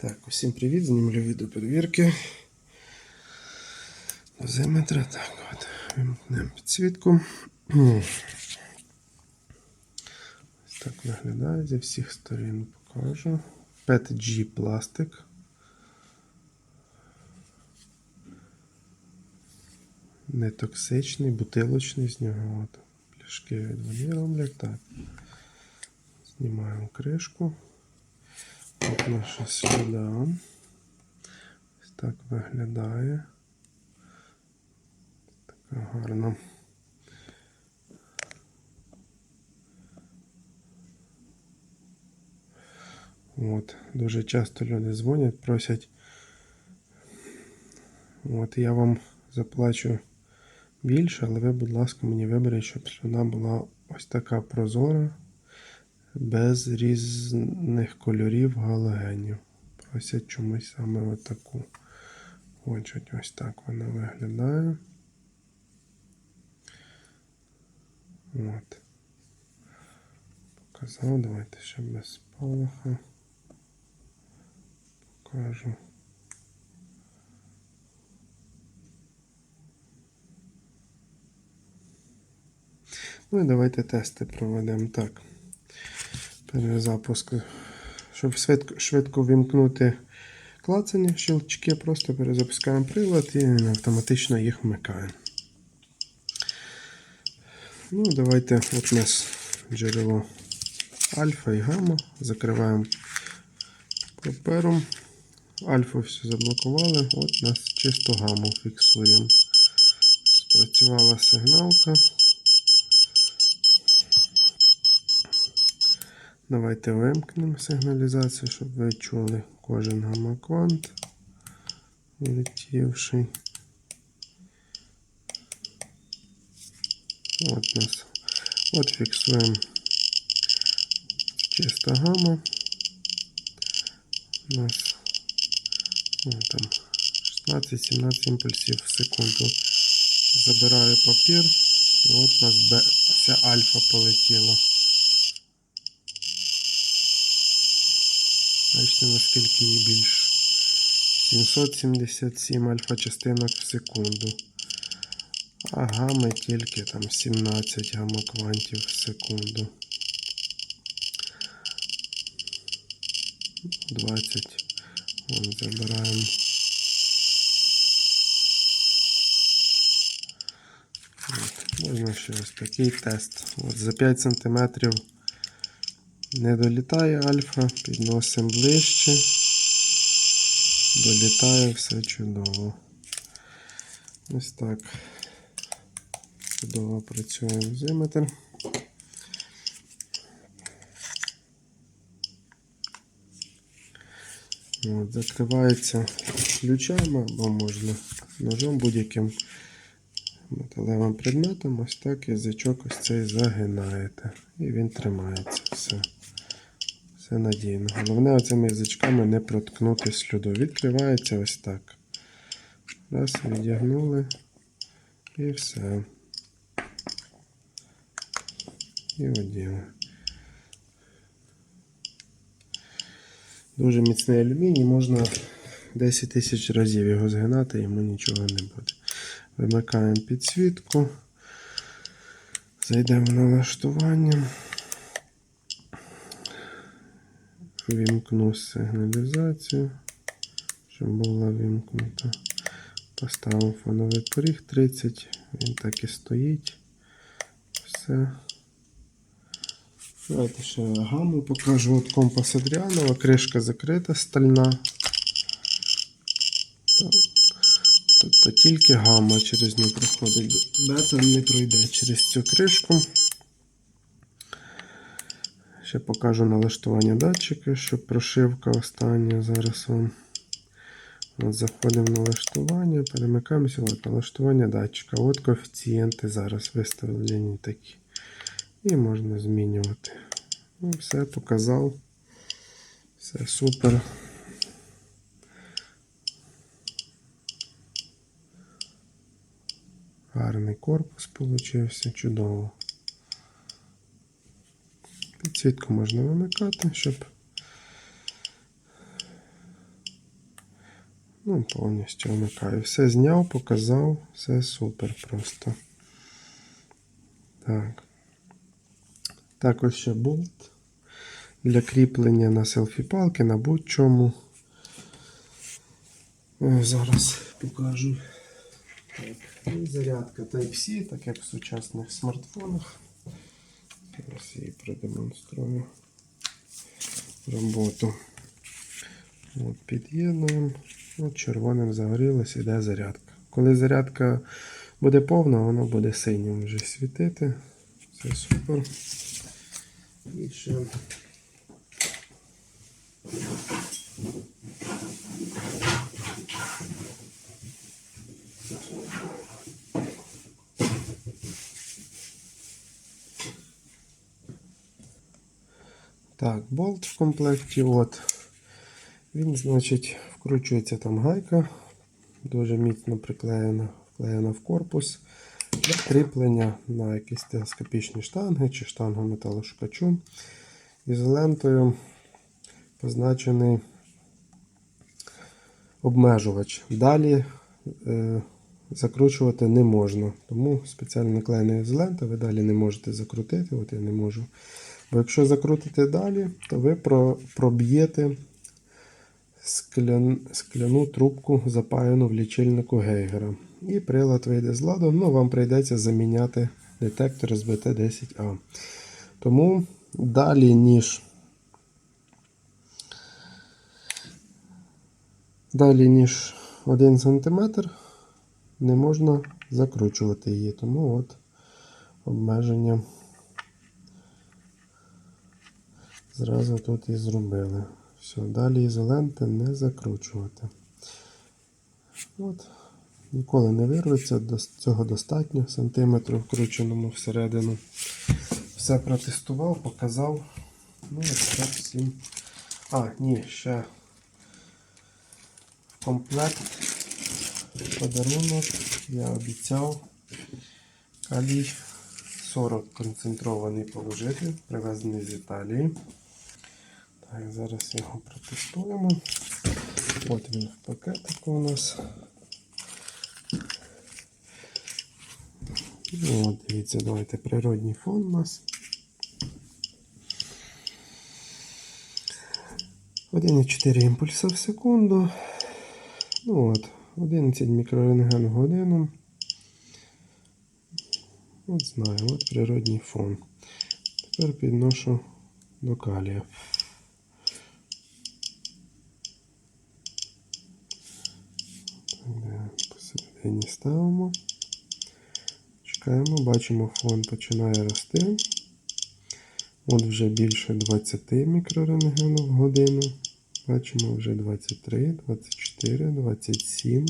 Так, усім привіт, знімлю відео перевірки. Дозиметра. Так, от, вимкнемо підсвітку. Ось так виглядає зі всіх сторін покажу. PETG пластик. Нетоксичний, бутилочний з нього. От, пляшки від роблять. Так. Знімаємо кришку. От наша сліда. Ось так виглядає. Така гарна. От, дуже часто люди дзвонять, просять. От я вам заплачу більше, але ви, будь ласка, мені виберіть, щоб слюна була ось така прозора без різних кольорів галогенів. Просять чомусь саме отаку. Ось ось так вона виглядає. От. Показав, давайте ще без спалаха. Покажу. Ну і давайте тести проведемо так перезапуск. Щоб швидко, швидко вимкнути клацання, щелчки, просто перезапускаємо прилад і автоматично їх вмикає. Ну, давайте от у нас джерело альфа і гамма. Закриваємо папером. Альфа все заблокували, от нас чисто гамму фіксуємо. Спрацювала сигналка. Давайте вимкнемо сигналізацію, щоб ви чули кожен гамма-квант, влетівший. От нас. От фіксуємо чиста гамма. У нас ну, там 16-17 імпульсів в секунду. Забираю папір, і от у нас вся альфа полетіла. Бачите, наскільки її більше. 777 альфа-частинок в секунду. А гами тільки там 17 гамма-квантів в секунду. 20. Вон забираємо. От, можна ще ось такий тест. От за 5 см не долітає альфа, підносимо ближче. Долітає все чудово. Ось так. Чудово працює дозиметр. От, закривається ключами або можна ножом будь-яким металевим предметом. Ось так язичок ось цей загинаєте. І він тримається. Все. Все надійно. Головне оцими язичками не проткнути слюду. Відкривається ось так. Раз, відігнули. І все. І оділи. Дуже міцний алюміній, можна 10 тисяч разів його згинати, йому нічого не буде. Вимикаємо підсвітку. Зайдемо в налаштування. Вімкну сигналізацію, щоб була вімкнута. Поставив фоновий поріг 30, він так і стоїть. Все. Давайте ще гаму покажу. От компас Адріанова, кришка закрита, стальна. Тобто тільки гамма через нього проходить. Бета не пройде через цю кришку. Ще покажу налаштування датчика, щоб прошивка остання зараз вам. От Заходимо в налаштування, перемикаємося, от налаштування датчика. От коефіцієнти зараз виставлені такі. І можна змінювати. Ну, все показав. Все супер. Гарний корпус получився, чудово. Підсвітку можна вимикати, щоб Ну, повністю вмикаю. Все зняв, показав, все супер просто. Так. Також ще болт для кріплення на селфі-палки, на будь-чому. Е, Зараз покажу. Так. І зарядка Type-C, так як в сучасних смартфонах. Зараз її продемонструю роботу. От, під'єднуємо. От червоним загорілось, іде зарядка. Коли зарядка буде повна, воно буде синім вже світити. Це супер. І ще Так, болт в комплекті. От. Він, значить, вкручується там гайка, дуже міцно приклеєна, вклеєна в корпус. Для кріплення на якісь телескопічні штанги чи штангу металошукачу. Ізолентою позначений обмежувач. Далі е, закручувати не можна. Тому спеціально наклеєна ізолента, ви далі не можете закрутити. От я не можу. Бо якщо закрутите далі, то ви проб'єте склян, скляну трубку, запаяну в лічильнику Гейгера. І прилад вийде з ладу, ну вам прийдеться заміняти детектор з BT10A. Тому далі, ніж далі, ніж 1 см, не можна закручувати її. Тому от обмеження зразу тут і зробили. Все, далі ізоленти не закручувати. От. Ніколи не вирветься, цього достатньо сантиметру вкрученому всередину. Все протестував, показав. Ну, ось так всім. А, ні, ще в комплект подарунок я обіцяв калій 40 концентрований положити, привезений з Італії. Так, зараз його протестуємо. От він в пакетику у нас. Ну, от, дивіться, давайте природній фон у нас. 1,4 імпульса в секунду. Ну от, 11 мікрорентген в годину. От знаю, от природній фон. Тепер підношу до калія. Посередині ставимо. Чекаємо, бачимо, фон починає рости. От вже більше 20 мікрорентгенів в годину. Бачимо вже 23, 24, 27,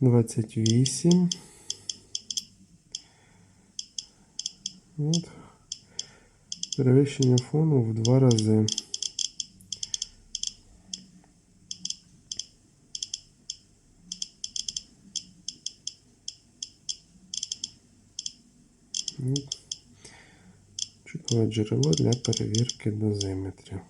28. От. Перевищення фону в два рази. Чудове джерело для перевірки дозиметрів.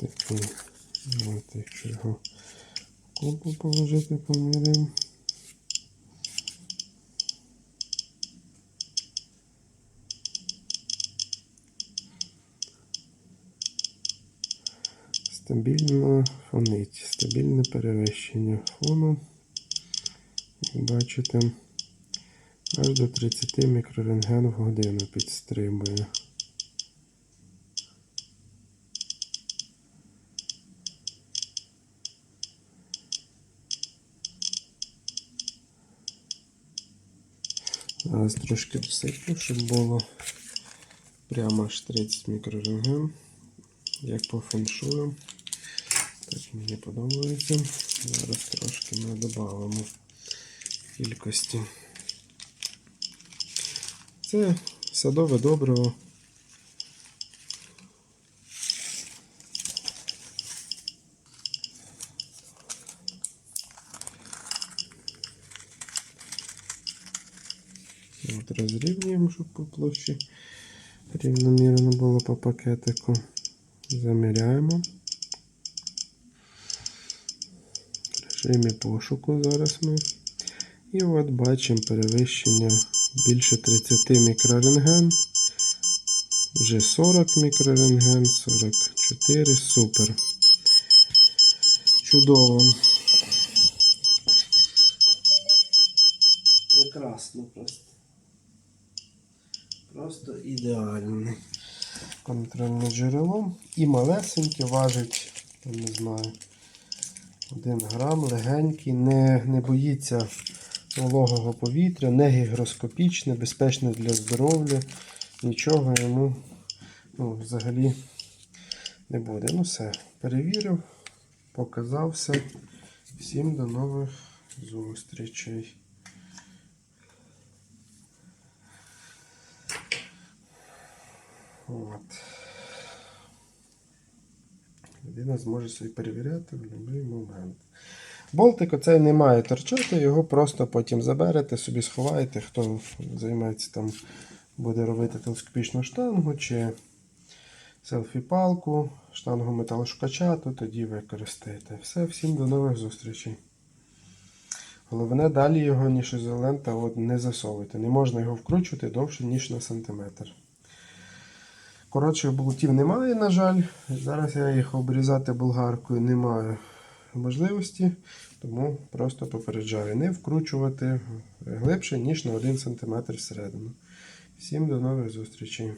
Такий, от якщо його в купу положити, поміряємо. Стабільно фонить, стабільне перевищення фону. Як бачите, аж до 30 мікрорентген в годину підстрибує. Зараз трошки досиплю, щоб було прямо аж 30 мікрорентген. Як по феншую. Так, мені подобається. Зараз трошки ми додамо кількості. Це садове добриво. Розрівнюємо, щоб по площі рівномірно було по пакетику. Заміряємо. Режимі пошуку зараз ми. І от бачимо перевищення більше 30 мікрорентген. Вже 40 мікрорентген, 44, супер. Чудово. Прекрасно просто. Просто ідеальний. Контрольне джерело. І малесеньке важить, там не знаю, 1 грам, легенький, не, не боїться вологого повітря, не гігроскопічне, безпечне для здоров'я. Нічого йому ну, взагалі не буде. Ну все, перевірив, показав все. Всім до нових зустрічей. От. Людина зможе собі перевіряти в будь-який момент. Болтик оцей не має торчати, його просто потім заберете, собі сховаєте, хто займається там, буде робити телескопічну штангу чи селфі-палку, штангу металошукача, то тоді використаєте. Все, всім до нових зустрічей. Головне далі його ніж ізолента от не засовуйте. Не можна його вкручувати довше, ніж на сантиметр. Коротше, болтів немає, на жаль. Зараз я їх обрізати болгаркою не маю можливості, тому просто попереджаю не вкручувати глибше, ніж на 1 см всередину. Всім до нових зустрічей.